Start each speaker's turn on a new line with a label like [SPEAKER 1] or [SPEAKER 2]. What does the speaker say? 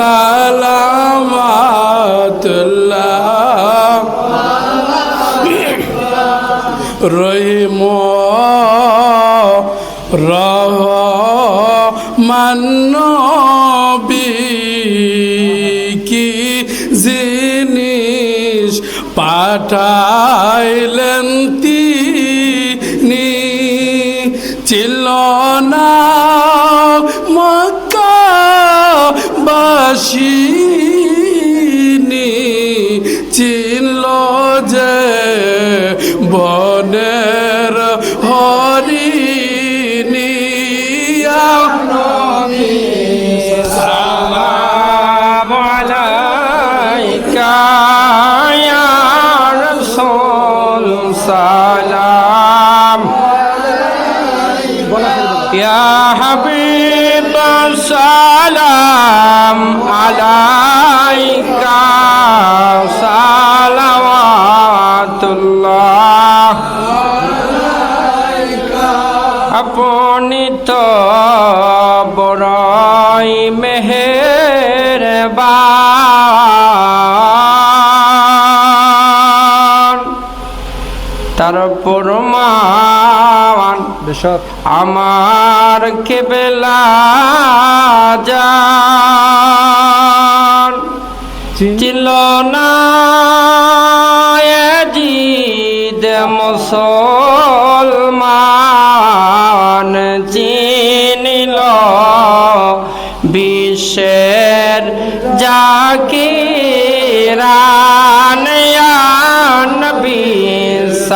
[SPEAKER 1] সালামাতুল্লাহ। রহিম রহ মান্নবী কি জিনিস পাঠাইলেন সালাম। ইয়া হাবিব সালাম আলাইকা। সালাওয়াতুল্লাহ। আপনি তো বড়ই মেহেরবান তার প্রমাণ। আমার কেবেলা যান চিল না জিদ মুসলমান চিনিল বিশ্বের জাকিরান। নবী